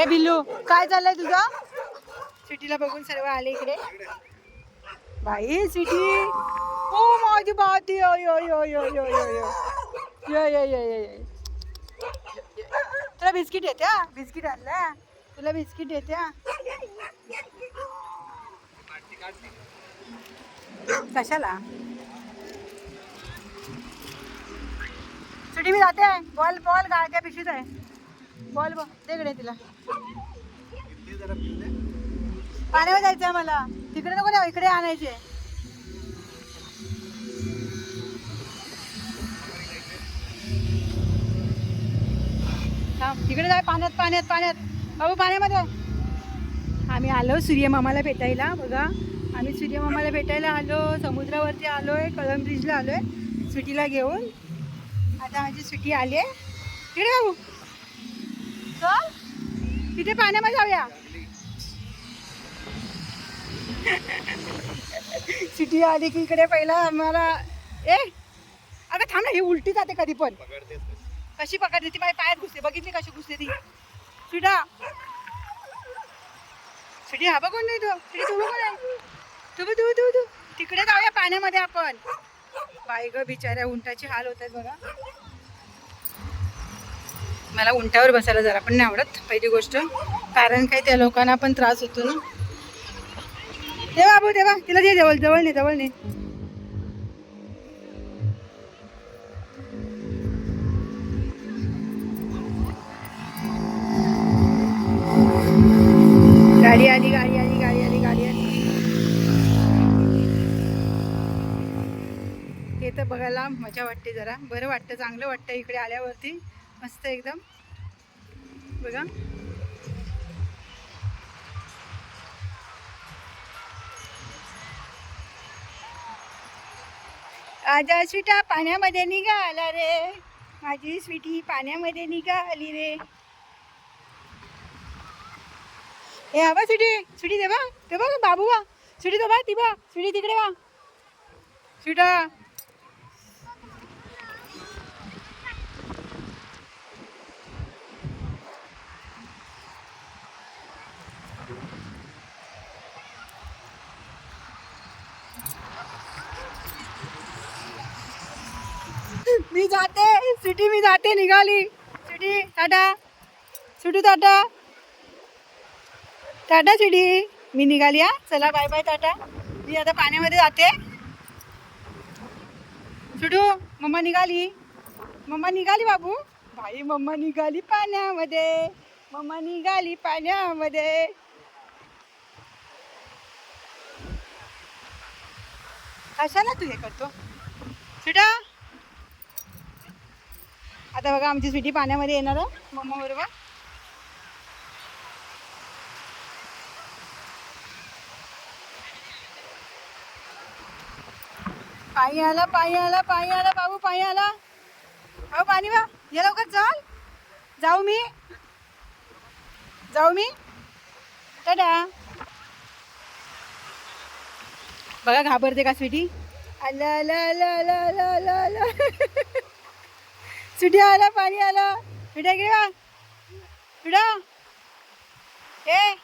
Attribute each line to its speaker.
Speaker 1: ए बिल्लू काय चाललंय तुझं? सिटीला बघून सर्व आले इकडे. बाई सिटी ओ माझी बाती. यो यो यो यो यो यो यो यो यो यो यो. तुला बिस्किट येते हा बिस्किट आणलं तुला बिस्किट येते हा कशाला? सुटी मी जाते. बॉल बॉल गाळ्या पिशवीत आहे. बॉल बॉल तिकडे तिला. पाण्यावर जायचं आहे मला तिकडे नको द्या इकडे आणायचे. तिकडे जाय पाण्यात पाण्यात पाण्यात. अहो पाण्यामध्ये. आम्ही आलो सूर्यमामाला भेटायला बघा. आम्ही सूर्यमामाला भेटायला आलो समुद्रावरती आलोय कळम ब्रिजला आलोय सुटीला घेऊन. आता माझी सुटी आली आहे. तिकडे बाबू तिथे पाण्यामध्ये जाऊया. सिटी आली की इकडे पहिला आम्हाला ए अगं थांब ना ही उलटी जाते कधी पण. कशी पकडते ती? माझ्या पायात घुसते. बघितली कशी घुसते ती? सिटा सिटी हा बघून नाही तू. सिटी तू बघून आहे. तू बघ, तू तू तू तिकडे जाऊया पाण्यामध्ये आपण. बाई ग बिचाऱ्या उंटाचे हाल होत आहेत बघा. मला उंटावर बसायला जरा पण नाही आवडत पहिली गोष्ट. कारण काही त्या लोकांना पण त्रास होतो ना. ते बाबू तेव्हा तिला दे जवळ जवळ नाही जवळ नाही गाडी आली गाडी आली गाडी आली गाडी आली. हे तर बघायला मजा वाटते जरा. बरं वाटतं चांगलं वाटतं इकडे आल्यावरती. मस्त एकदम. बघा. आजा स्वीटा पाण्यामध्ये निघाला रे. माझी स्वीटी पाण्यामध्ये निघाली रे. ए हवा स्वीटी स्वीटी दे बा. ते बघ बाबू वा स्वीटी देवा बा ती बा. स्वीटी तिकडे वा स्वीटा. मी जाते. सिटी मी जाते निघाली. City tata. City tata. Tata city. मी निघाली हा. चला बाय बाय टाटा. मी आता पाण्यामध्ये जाते. सुटू मम्मा निघाली. मम्मा निघाली बाबू. भाई मम्मा निघाली पाण्यामध्ये. मम्मा निघाली पाण्यामध्ये. कशाला तू हे करतो? सुटा आता बघा आमची स्वीटी पाण्यामध्ये येणार आहे. मम्मा बरोबर. पायी आला पायी आला पायी आला बाबू पायी आला. अहो पाणी वा ये लवकर चाल. जाऊ मी. जाऊ मी. टाटा. बघा घाबरते का स्वीटी? आला आला आला आला आला आला आला सुट्या आला पाणी आलं. पिढ्या गे सुट्या ए